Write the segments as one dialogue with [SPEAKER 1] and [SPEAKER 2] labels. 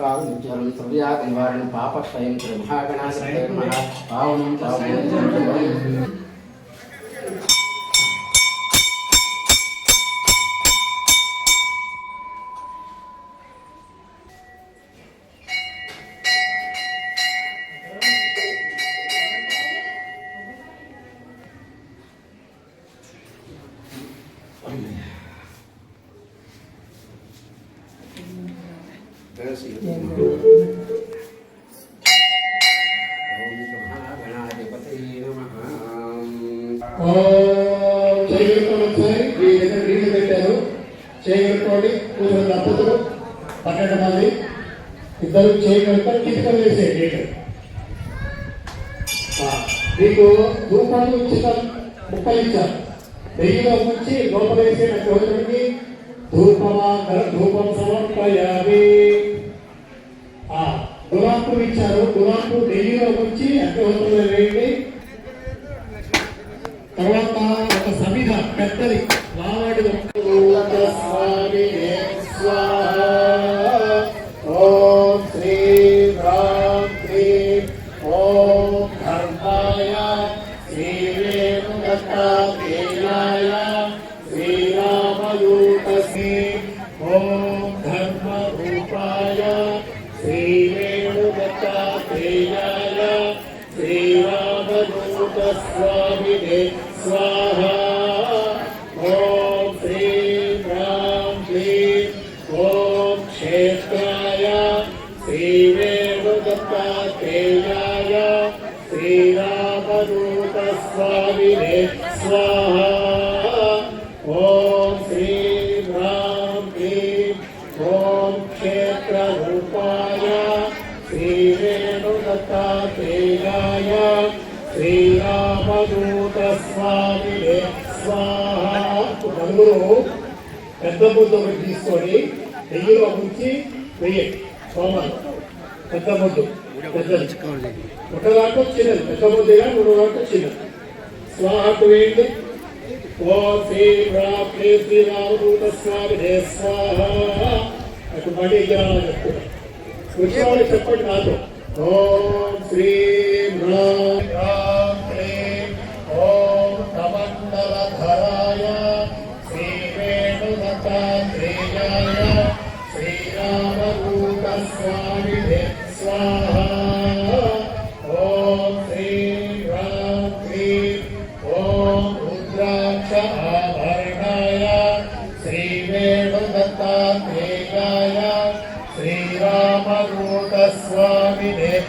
[SPEAKER 1] కాలం సవ్యాగ నివారణ పాపక్షయం మహాగణాశ్రయ మహా పావనం పావనం
[SPEAKER 2] మీ దగ్గర నీళ్ళు పెట్టారు. చేయగలుగుకోండి కూతురు దంపతులు పన్నెండు మంది ఇద్దరు చేయగలుగుతారు కిటికలు వేసే నీళ్ళు మీకు రూపాయలు ఇచ్చిన ముక్కలు ఇచ్చారు నెయ్యిలో ఉంచి లోపల వేసిన చోదరుడికి ధూపమా ధూపం సమర్పయాలి ఆ, గులాంపు ఇచ్చారు. గులాంపు నెయ్యిలో ఉంచి అగ్నిహోత్రంలో వేయండి. తర్వాత ఒక సమిధ పెద్దది లావాడి శ్రీవేణుదత్తాత్రేయాయ శ్రీరామదూత స్వామినే స్వాహ. నలుగురు పెద్ద ముద్దు ఒకటి తీసుకొని నెయ్యిలో ఉంచి వెయ్యండి సోమాలు. పెద్ద ముద్దు. పెద్దది. ఒక దాంట్లో చిన్నది. పెద్ద ముద్దుగా మూడు దాంట్లో చిన్నది. స్వాహకు వేయండి ఓ శ్రీ రామ్ శ్రీరామదూత స్వామినే స్వాహ. అటు మళ్ళీ ఎగ్రామని చెప్తున్నా. చెప్పండి నాతో. ఓం శ్రీ ఓం కమండలధరాయ శ్రీ వేణుదత్తాత్రేయాయ శ్రీరామదూత స్వాహ. స్వామినే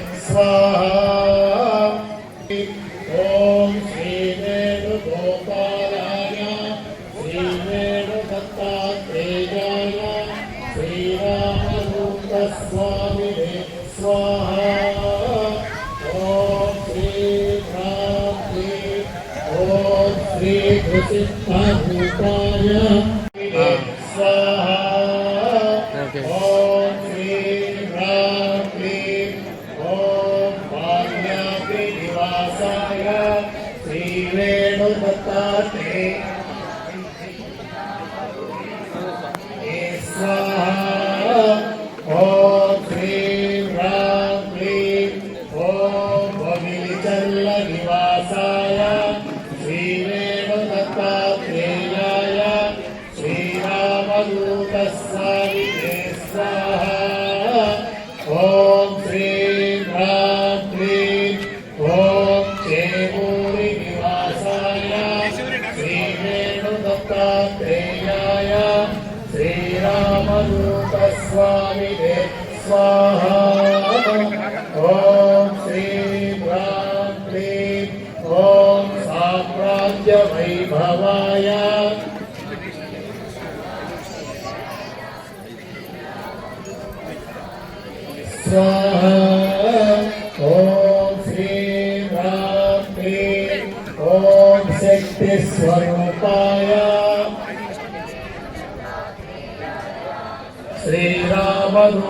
[SPEAKER 2] వేణుదత్తాత్రేయాయ శ్రీరామదూత స్వామినే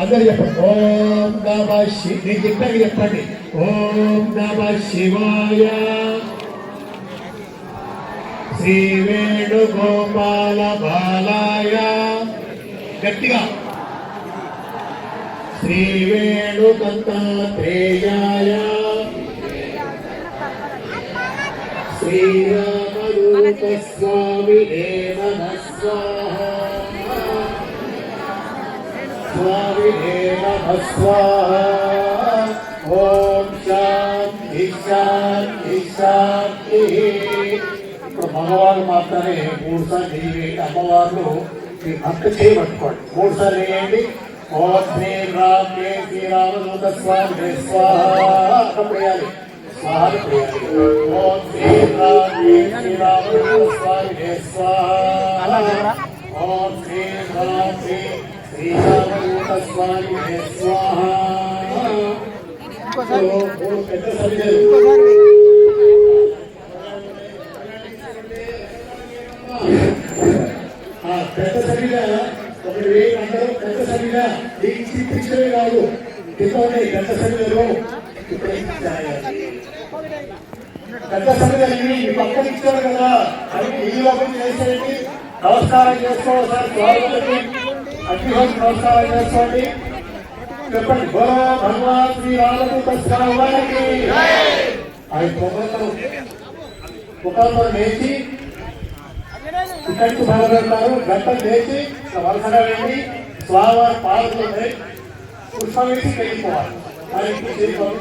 [SPEAKER 2] అందరు చెప్పండి. ఓం నమ శివ నేను చెప్పాక చెప్పండి. ఓం నమ శివాయ. శ్రీ వేణుగోపాల బాలాయ. గట్టిగా. శ్రీ వేణుదంతాత్రేయాయ శ్రీరామరూప స్వామి నమ స్వాహ. నమ స్వాహ ఓం శాంతి శాంతి శాంతి ఇప్పుడు మగవాళ్ళు మాత్రమే మూడు సార్లు వేయండి అమ్మవార్లు మీ భక్త చేయబట్టుకోండి. మూడు సార్లు వేయండి ఓం శ్రీ రామ్ జయ శ్రీరామదూత స్వామి స్వాహ. అక్కడ వేయాలి స్వాహ వేయాలి ఓం శ్రీ రామ్ జయ శ్రీరామదూత స్వామి స్వాహ. ఓం శ్రీ రామ్ జయ పెద్ద సరిగ్గా సరిగా ఒకటి వేయి అందరూ పెద్ద సరిగా ఈ పిక్చరే కాదు పెద్ద సరిగలో పెద్ద సరిగా ఇవి ఈ పక్కన ఇచ్చారు కదా అది ఈ లోపల నమస్కారం చేసుకోవాలి సార్ స్వాగతం అగ్నిహోత్ర నమస్కారం చేసుకోండి చెప్పండి బలో భగవాన్ శ్రీ రామదూత స్వామికి అవి పొగలు ఒకరితో లేచి ఇక్కడికి మొదలెడతారు గంట లేచి వలసగా వెళ్ళి స్వామివారి పాదకులు పుష్పం వేసి వెళ్ళిపోవాలి అది ఇప్పుడు చేయకూడదు.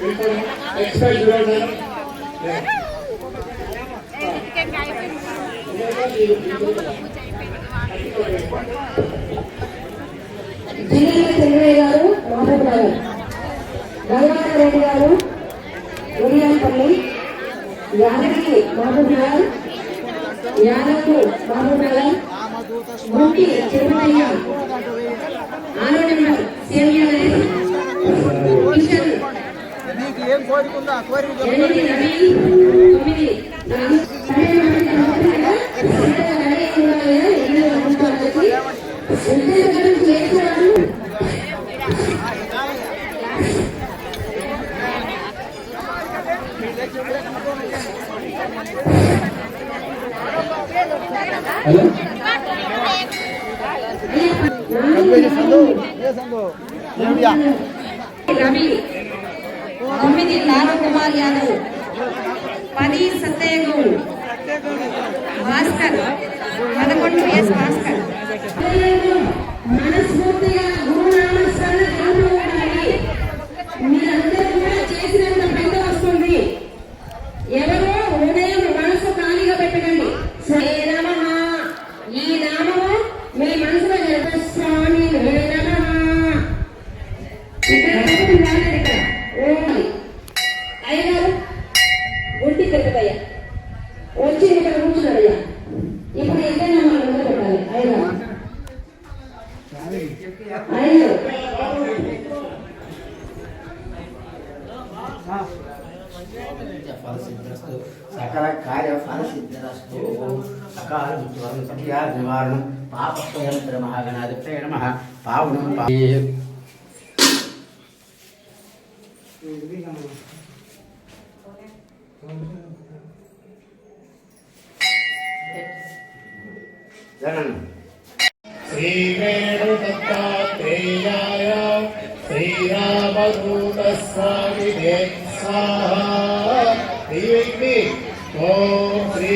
[SPEAKER 2] వెళ్ళిపోయి ఎక్స్ప్రెస్ చూడండి.
[SPEAKER 3] జిల్లా చెన్నయ్య గారు నగర్ గంగాధర్ రెడ్డి గారు ఉడియాలపల్లి యాదగిరి మహబూబ్ నగర్ యాదవ్ మహబూబ్ నగర్ గుంటి తిరుమలయ్య ఆరో నెంబర్ సీనియర్ కిషన్
[SPEAKER 4] నీకు ఏం కోరిక ఉందా కోరిక
[SPEAKER 3] ఎనిమిది రవి తొమ్మిది నాలుగు పన్నెండు మంది అనుకుంటున్నారా? అందరూ రెడీ ఉండాలి కదా? ఎనిమిది అనుకుంటున్నారు. ఉద్యోగం చేస్తున్నారు రవి తొమ్మిది లాల్ కుమార్ యాదవ్ పది సత్యయ్య భాస్కర్ పదకొండు ఎస్ భాస్కర్ మనస్ఫూర్తిగా గురునామస్మరణ కాదు ఉండాలి. మీరందరూ కూడా చేసినంత పెద్ద వస్తుంది ఎవరో ఉదయం మనసు ఖాళీగా పెట్టకండి శ్రీ నమః ఈ నామము మీ మనసులో జరగ స్వామి నమః ఇక్కడ ఒకటి రాలేదు ఇక్కడ ఓన్లీ అయ్యగారు గుంటి తిరుపతయ్య వచ్చి ఇక్కడ కూర్చున్నాడు అయ్యా ఇప్పుడు ఎక్కడైనా మనం ముందు పెట్టాలి అయ్యగారు అయ్యగారు
[SPEAKER 1] ఫలసిద్ధిరస్తు సకల కార్య ఫలసిద్ధిరస్తు సకాల జ్వరం సఖ్యా నివారణం పాపస్వయంత్ర మహాగణాధిపతయ నమ. పావనం పా జగన్
[SPEAKER 2] శ్రీ వేణుదత్తాత్రేయాయ శ్రీరామదూత స్వామి స్వాహ శ్రీ ఓం శ్రీ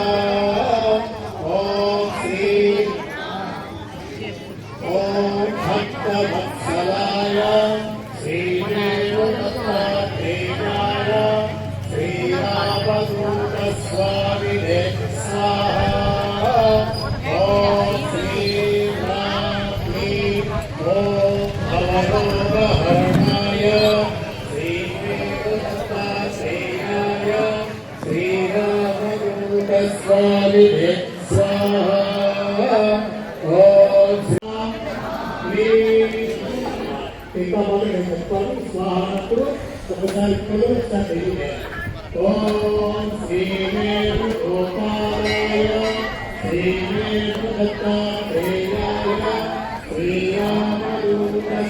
[SPEAKER 2] स्वामिने स्वाहा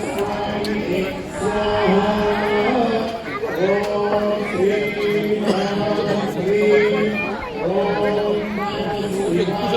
[SPEAKER 2] స్వామి స్వాహ ఓం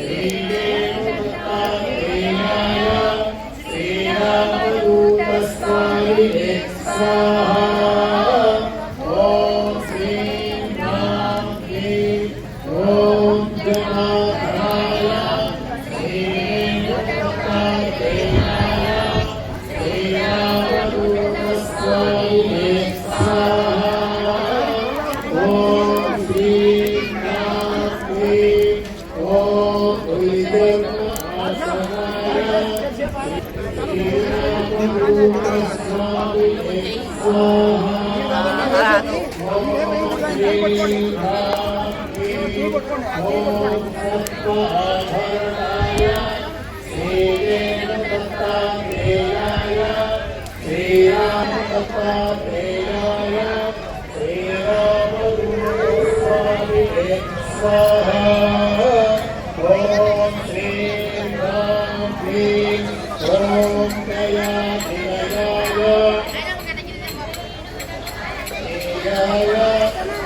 [SPEAKER 2] Amen. say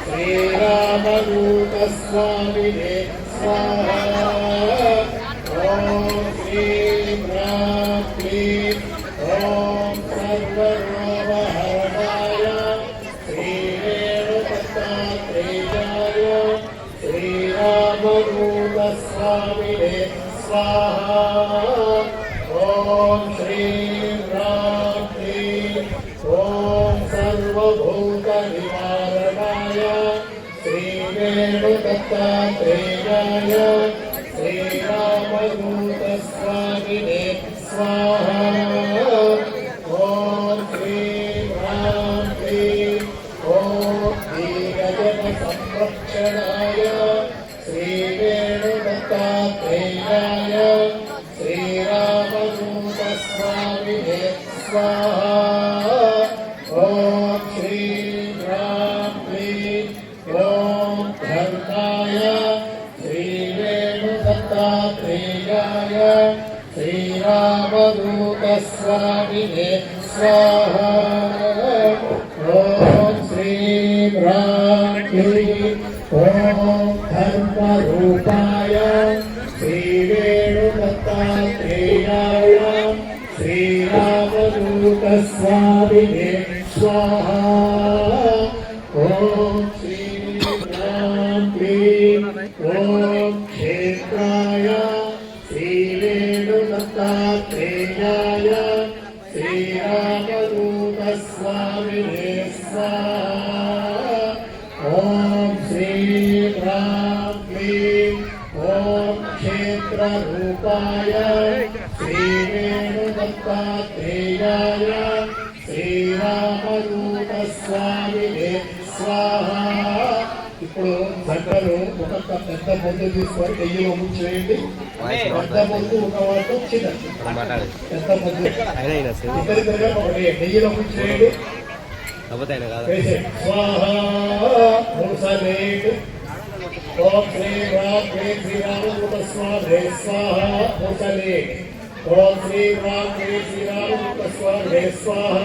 [SPEAKER 2] శ్రీరామదూత స్వామినే స్వాహ श्रीवेणुदत्तात्रेयाय श्रीरामदूतस्वामिने स्वाहा ॐ ఒక్కొక్క పెద్ద ముందు తీసుకొని పెద్ద ముందు ఉన్నవాళ్ళు చిన్న
[SPEAKER 4] మాట్లాడు.
[SPEAKER 2] పెద్ద ముందు
[SPEAKER 4] అయినా అయినా సార్
[SPEAKER 2] ఇద్దరి దగ్గర స్వాహ మూడు సార్లు వేయండి ఓం శ్రీ రామ్ స్వాహ.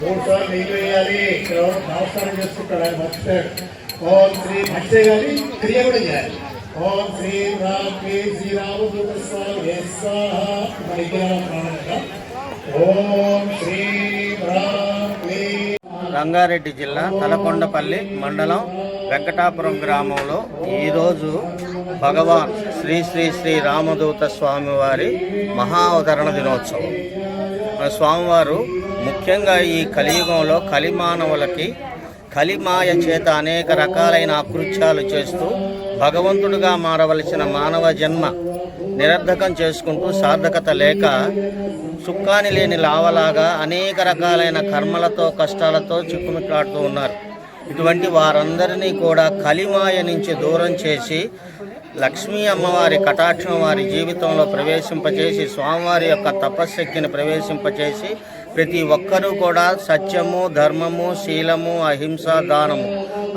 [SPEAKER 2] మూడు సార్లు నెయ్యి వేయాలి. ఇక్కడ నమస్కారం చేసుకుంటాడు ఆయన మర్చిపోయాడు. ఓం శ్రీ భక్తే గారి క్రియ కూడా చేయాలి. ఓం శ్రీ రామ్ శ్రీ శ్రీరామదూత స్వామి ఓం శ్రీ
[SPEAKER 1] రంగారెడ్డి జిల్లా తలకొండపల్లి మండలం వెంకటాపురం గ్రామంలో ఈరోజు భగవాన్ శ్రీ శ్రీ శ్రీ రామదూత స్వామివారి మహా అవతరణ దినోత్సవం స్వామివారు ముఖ్యంగా ఈ కలియుగంలో కలిమానవులకి కలిమాయ చేత అనేక రకాలైన అకృత్యాలు చేస్తూ భగవంతుడిగా మారవలసిన మానవ జన్మ నిరర్ధకం చేసుకుంటూ సార్థకత లేక సుక్కాని లేని లావలాగా అనేక రకాలైన కర్మలతో కష్టాలతో చిక్కుమిట్లాడుతూ ఉన్నారు. ఇటువంటి వారందరినీ కూడా కలిమాయ నుంచి దూరం చేసి లక్ష్మీ అమ్మవారి కటాక్షం వారి జీవితంలో ప్రవేశింపచేసి స్వామివారి యొక్క తపశ్శక్తిని ప్రవేశింపచేసి ప్రతి ఒక్కరూ కూడా సత్యము ధర్మము శీలము అహింస దానము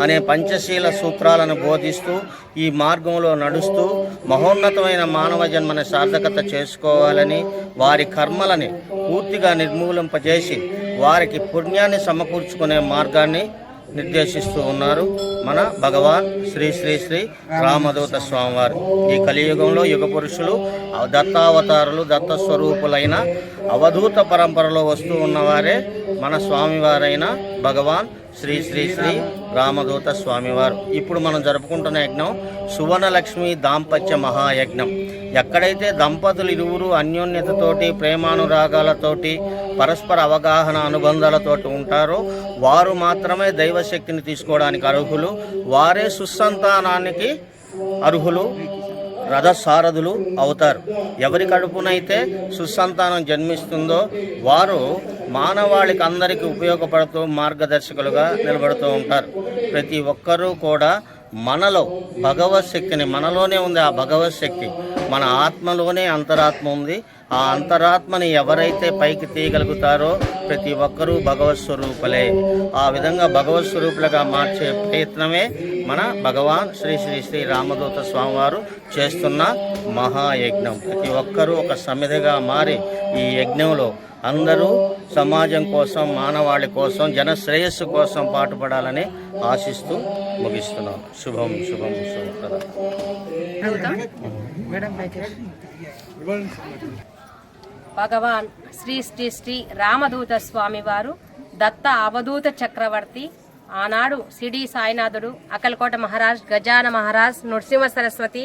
[SPEAKER 1] అనే పంచశీల సూత్రాలను బోధిస్తూ ఈ మార్గంలో నడుస్తూ మహోన్నతమైన మానవ జన్మని సార్థకత చేసుకోవాలని వారి కర్మలని పూర్తిగా నిర్మూలింపజేసి వారికి పుణ్యాన్ని సమకూర్చుకునే మార్గాన్ని నిర్దేశిస్తూ ఉన్నారు. మన భగవాన్ శ్రీ శ్రీ శ్రీ రామదూత స్వామివారు. ఈ కలియుగంలో యుగ పురుషులు దత్తావతారులు దత్త స్వరూపులైన అవధూత పరంపరలో వస్తూ ఉన్నవారే మన స్వామివారైన భగవాన్ శ్రీ శ్రీ శ్రీ రామదూత స్వామివారు. ఇప్పుడు మనం జరుపుకుంటున్న యజ్ఞం సువర్ణలక్ష్మి దాంపత్య మహాయజ్ఞం. ఎక్కడైతే దంపతులు ఇరువురు అన్యోన్యతతోటి ప్రేమానురాగాలతోటి పరస్పర అవగాహన అనుబంధాలతోటి ఉంటారో వారు మాత్రమే దైవశక్తిని తీసుకోవడానికి అర్హులు. వారే సుసంతానానికి అర్హులు. రథసారథులు అవుతారు. ఎవరి కడుపునైతే సుసంతానం జన్మిస్తుందో వారు మానవాళికి అందరికీ ఉపయోగపడుతూ మార్గదర్శకులుగా నిలబడుతూ ఉంటారు. ప్రతి ఒక్కరూ కూడా మనలో భగవత్ శక్తిని మనలోనే ఉంది ఆ భగవత్ శక్తి మన ఆత్మలోనే అంతరాత్మ ఉంది. ఆ అంతరాత్మని ఎవరైతే పైకి తీయగలుగుతారో ప్రతి ఒక్కరూ భగవత్ స్వరూపులే. ఆ విధంగా భగవత్ స్వరూపులుగా మార్చే ప్రయత్నమే మన భగవాన్ శ్రీ శ్రీ శ్రీ రామదూత స్వామివారు చేస్తున్న మహాయజ్ఞం. ప్రతి ఒక్కరూ ఒక సమిధిగా మారి ఈ యజ్ఞంలో అందరూ సమాజం కోసం మానవాళి కోసం జన శ్రేయస్సు కోసం పాటుపడాలని ఆశిస్తూ ముగిస్తున్నాం. శుభం శుభం శుభం.
[SPEAKER 5] భగవాన్ శ్రీ శ్రీ శ్రీ రామదూత స్వామివారు దత్త అవధూత చక్రవర్తి ఆనాడు సిడి సాయినాథుడు అకల్కోట మహారాజ్ గజాన మహారాజ్ నృసింహ సరస్వతి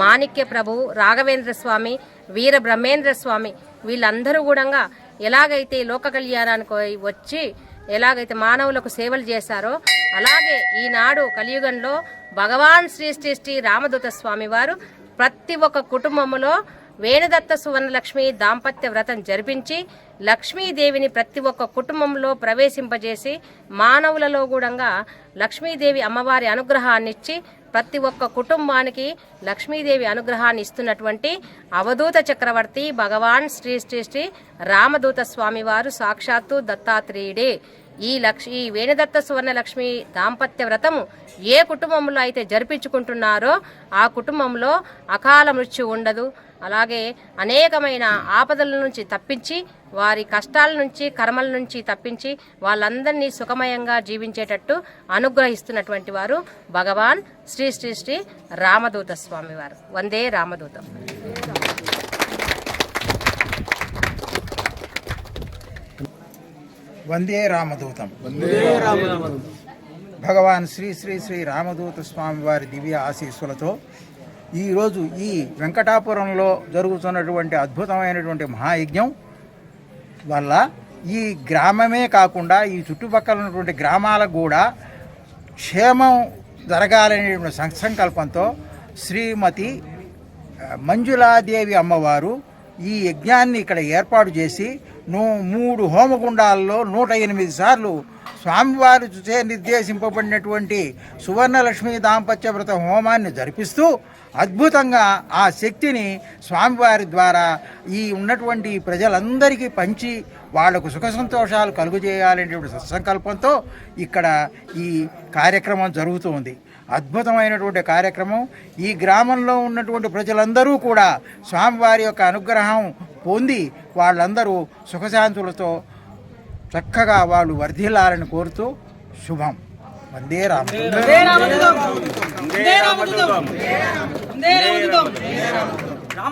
[SPEAKER 5] మాణిక్య ప్రభువు రాఘవేంద్ర స్వామి వీర బ్రహ్మేంద్ర స్వామి వీళ్ళందరూ కూడా ఎలాగైతే లోక కళ్యాణానికి వచ్చి ఎలాగైతే మానవులకు సేవలు చేశారో అలాగే ఈనాడు కలియుగంలో భగవాన్ శ్రీ శ్రీ శ్రీ రామదూత స్వామి వారు ప్రతి ఒక్క కుటుంబంలో వేణుదత్త సువర్ణలక్ష్మి దాంపత్య వ్రతం జరిపించి లక్ష్మీదేవిని ప్రతి ఒక్క కుటుంబంలో ప్రవేశింపజేసి మానవులలో కూడా లక్ష్మీదేవి అమ్మవారి అనుగ్రహాన్నిచ్చి ప్రతి ఒక్క కుటుంబానికి లక్ష్మీదేవి అనుగ్రహాన్ని ఇస్తున్నటువంటి అవధూత చక్రవర్తి భగవాన్ శ్రీ శ్రీ శ్రీ రామదూత స్వామి వారు సాక్షాత్తు దత్తాత్రేయుడే. ఈ లక్ష ఈ వేణుదత్త సువర్ణ లక్ష్మి దాంపత్య వ్రతము ఏ కుటుంబంలో అయితే జరిపించుకుంటున్నారో ఆ కుటుంబంలో అకాల మృత్యు ఉండదు. అలాగే అనేకమైన ఆపదల నుంచి తప్పించి వారి కష్టాల నుంచి కర్మల నుంచి తప్పించి వాళ్ళందరినీ సుఖమయంగా జీవించేటట్టు అనుగ్రహిస్తున్నటువంటి వారు భగవాన్ శ్రీ శ్రీ శ్రీ రామదూత స్వామి వారు. వందే రామదూతం.
[SPEAKER 6] వందే రామదూతం. భగవాన్ శ్రీ శ్రీ శ్రీ రామదూత స్వామి వారి దివ్య ఆశీస్సులతో ఈరోజు ఈ వెంకటాపురంలో జరుగుతున్నటువంటి అద్భుతమైనటువంటి మహాయజ్ఞం వల్ల ఈ గ్రామమే కాకుండా ఈ చుట్టుపక్కల ఉన్నటువంటి గ్రామాలకు కూడా క్షేమం జరగాలనేటువంటి సంకల్పంతో శ్రీమతి మంజులాదేవి అమ్మవారు ఈ యజ్ఞాన్ని ఇక్కడ ఏర్పాటు చేసి నూ మూడు హోమగుండాల్లో నూట ఎనిమిది సార్లు స్వామివారి చే నిర్దేశింపబడినటువంటి సువర్ణలక్ష్మి దాంపత్య వ్రత హోమాన్ని జరిపిస్తూ అద్భుతంగా ఆ శక్తిని స్వామివారి ద్వారా ఈ ఉన్నటువంటి ప్రజలందరికీ పంచి వాళ్ళకు సుఖ సంతోషాలు కలుగజేయాలనేటువంటి సత్సంకల్పంతో ఇక్కడ ఈ కార్యక్రమం జరుగుతుంది అద్భుతమైనటువంటి కార్యక్రమం. ఈ గ్రామంలో ఉన్నటువంటి ప్రజలందరూ కూడా స్వామివారి యొక్క అనుగ్రహం పొంది వాళ్ళందరూ సుఖశాంతులతో చక్కగా వాళ్ళు వర్ధిల్లాలని కోరుతూ శుభం. వందే రామ
[SPEAKER 1] వందే రామదూతం. వందే రామదూతం.